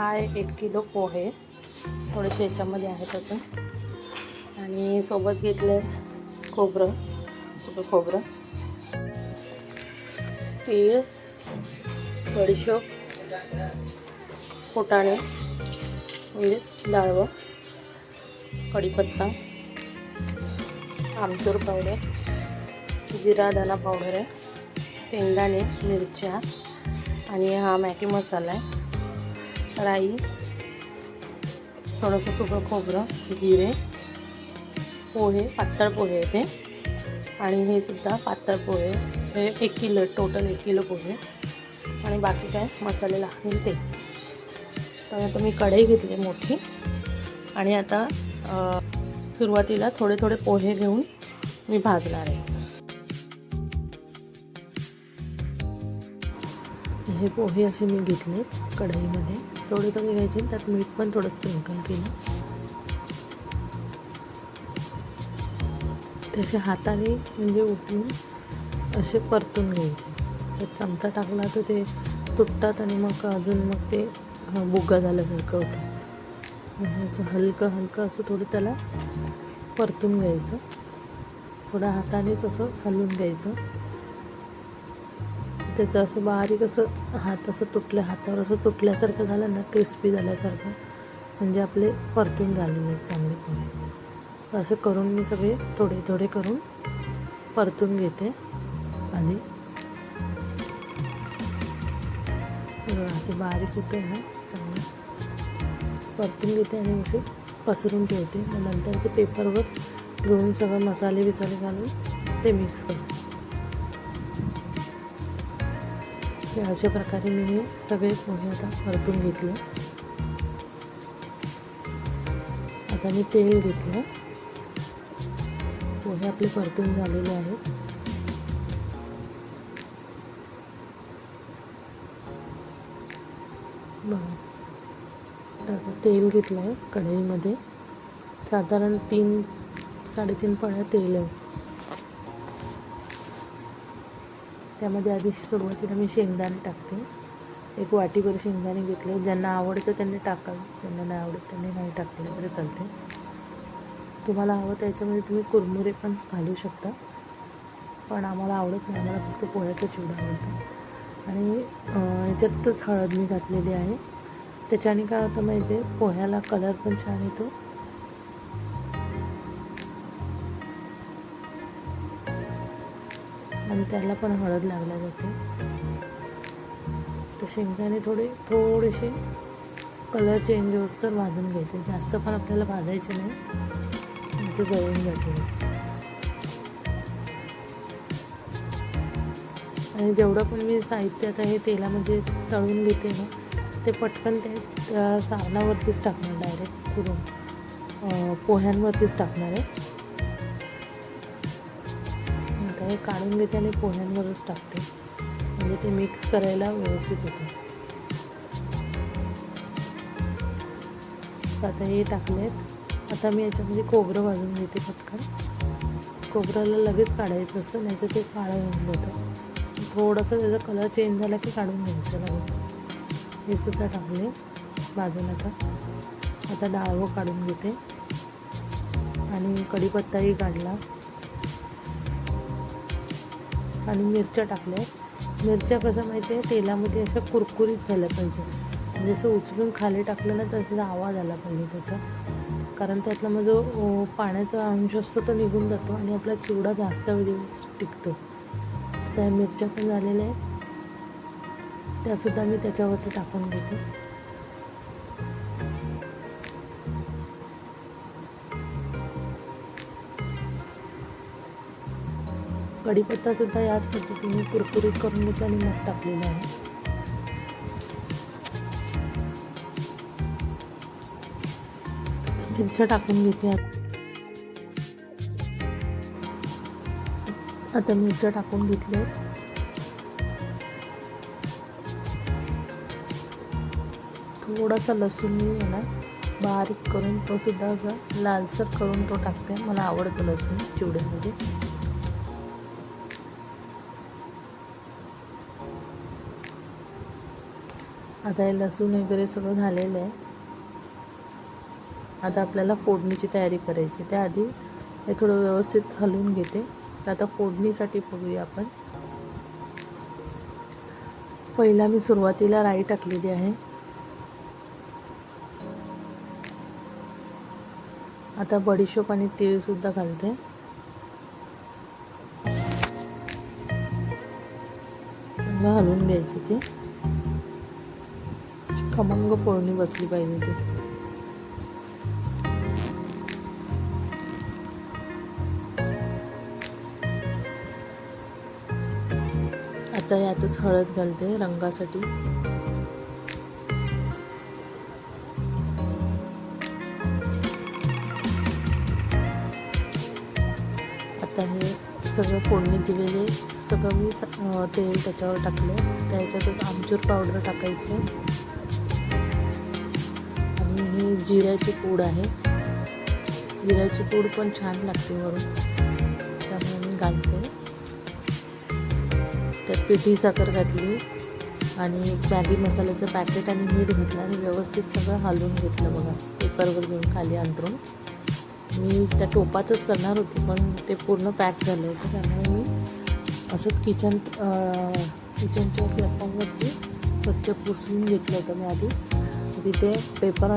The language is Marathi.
हा एक किलो पोहे थोडेसे याच्यामध्ये आहेत अजून आणि सोबत घेतलं खोबरं सुकं खोबरं. तीळ बडीशोप फुटाणे म्हणजेच डाळवं कढीपत्ता आमचूर पावडर जिरा धना पावडर आहे शेंगदाणे मिरच्या आणि हा मॅगी मसाला आहे. राई थोडंसं सुकं खोबरं जिरे पोहे पातळ पोहे येते ते आणि हे सुद्धा पातळ पोहे हे एक किलो टोटल एक किलो पोहे आणि बाकी काय? मसाले लागतील ते तर आता मी कढई घेतली मोठी. आणि आता सुरुवातीला थोडे थोडे पोहे घेऊन मी भाजणार आहे. हे पोहे असे मी घेतले कढईमध्ये. थोडी थोडी घ्यायची त्यात मीठ पण थोडं स्प्रिंकल केलं. तसे हाताने म्हणजे उठून असे परतून घ्यायचे. त्यात चमचा टाकला तर ते तुटतात आणि मग अजून मग ते बुगा बुग्गा झाल्यासारखं होतं. असं हलकं हलकं असं थोडं त्याला परतून घ्यायचं. थोडं हातानेच असं हलवून घ्यायचं. त्याचं असं बारीक असं हात असं तुटलं हातावर असं तुटल्यासारखं झालं ना क्रिस्पी झाल्यासारखं. म्हणजे आपले परतून झालेले आहेत चांगले पोहे असं करून मी सगळे थोडे थोडे करून परतून घेते. आधी असं बारीक होतं आहे ना चांगलं. परतून घेते आणि असे पसरून ठेवते. मग नंतर ते पेपरवर घेऊन सगळं मसाले बिसाले घालून ते मिक्स करते. हे अशा प्रकारे मी हे सगळे पोहे आता परतून घेतले. आता मी तेल घेतलं पोहे आपले परतून झालेले आहेत. बघा. आता तेल घेतलं आहे कढईमध्ये. साधारण तीन साडेतीन पळ्या तेल आहे. त्यामध्ये आधी सुरुवातीला मी शेंगदाणे टाकते. एक वाटीभर शेंगदाणे घेतले. ज्यांना आवडतं त्यांनी टाकावे ज्यांना नाही आवडत त्यांनी नाही टाकले तरी चालते. तुम्हाला हवं त्याच्यामध्ये तुम्ही कुरमुरे पण घालू शकता. पण आम्हाला आवडत नाही. आम्हाला फक्त पोह्याचं चिवडा आवडतं. आणि याच्यातच हळद मी घातलेली आहे. त्याच्याने काय होतं माहिती आहे पोह्याला कलर पण छान येतो. आणि त्याला पण हळद लागल्या जाते. तर शेंगदाणे थोडे थोडेसे कलर चेंज होत तर भाजून घ्यायचे. जास्त पण आपल्याला भाजायचे नाही. ते गळून जाते आणि जेवढं पण मी साहित्य आता हे तेलामध्ये तळून घेते ना ते पटकन ते त्या सारणावरतीच टाकणार डायरेक्ट करून पोह्यांवरतीच टाकणार आहे. हे काढून घेते आणि पोह्यांवरच टाकते. म्हणजे ते मिक्स करायला व्यवस्थित होते. आता हे टाकलेत. आता मी याच्यामध्ये खोबरं भाजून घेते पटकन. खोबऱ्याला लगेच काढायचं असं नाही तर ते काळं होऊन जातं. थोडंसं त्याचा कलर चेंज झाला की काढून घ्यायचं लगेच हे सुद्धा टाकले भाजून आता. आता डाळवं काढून घेते. आणि कढीपत्ताही काढला. आणि मिरच्या टाकल्या. मिरच्या कसं माहिती आहे तेलामध्ये असं कुरकुरीत झालं पाहिजे. म्हणजे असं उचलून खाली टाकलं ना तसा त्याचा आवाज आला पाहिजे त्याचा. कारण त्यातला माझं पाण्याचा अंश असतो तो निघून जातो आणि आपला चिवडा जास्त दिवस टिकतो. त्या मिरच्या पण झालेल्या आहेत. त्यासुद्धा मी त्याच्यावरती टाकून घेते. कढीपत्ता सुद्धा याच पद्धतीने कुरकुरीत करून घेते आणि मग टाकलेला आहे. मिरच्या टाकून घेते आता. मिरच्या टाकून घेतल्या. थोडासा लसूण मी आहे बारीक करून तो सुद्धा असा लालसर करून तो टाकते. मला आवडतं लसूण चिवड्यामध्ये. आता हे लसूण वगैरे सगळं झालेलं आहे. आता आपल्याला फोडणीची तयारी करायची. त्याआधी हे थोडं व्यवस्थित हलवून घेते. तर आता फोडणीसाठी बघूया आपण. पहिला मी सुरुवातीला राई टाकलेली आहे. आता बडीशोप आणि तीळसुद्धा घालते. चांगलं हलवून घ्यायचं ते. खमंग पोळणी बसली पाहिजे ती आता यातच हळद घालते रंगासाठी. आता हे सगळं फोडणी दिलेले सगळं मी स- तेल त्याच्यावर टाकले त्याच्यातच आमचूर पावडर टाकायचे आणि हे जिऱ्याची पूड आहे. जिऱ्याची पूड पण छान लागते वरून. त्यामुळे मी घालते. त्यात पिठी साखर घातली आणि एक मॅगी मसाल्याचं पॅकेट आणि मीठ घेतलं आणि व्यवस्थित सगळं हलवून घेतलं बघा. पेपरवर घेऊन खाली अंतरून मी त्या टोपातच करणार होते पण ते पूर्ण पॅक झालं होतं. त्यामुळे मी असंच किचन किचनच्या प्लॅटफॉर्मवरती स्वच्छ पुसून घेतलं होतं मी आधी. तिथे पेपर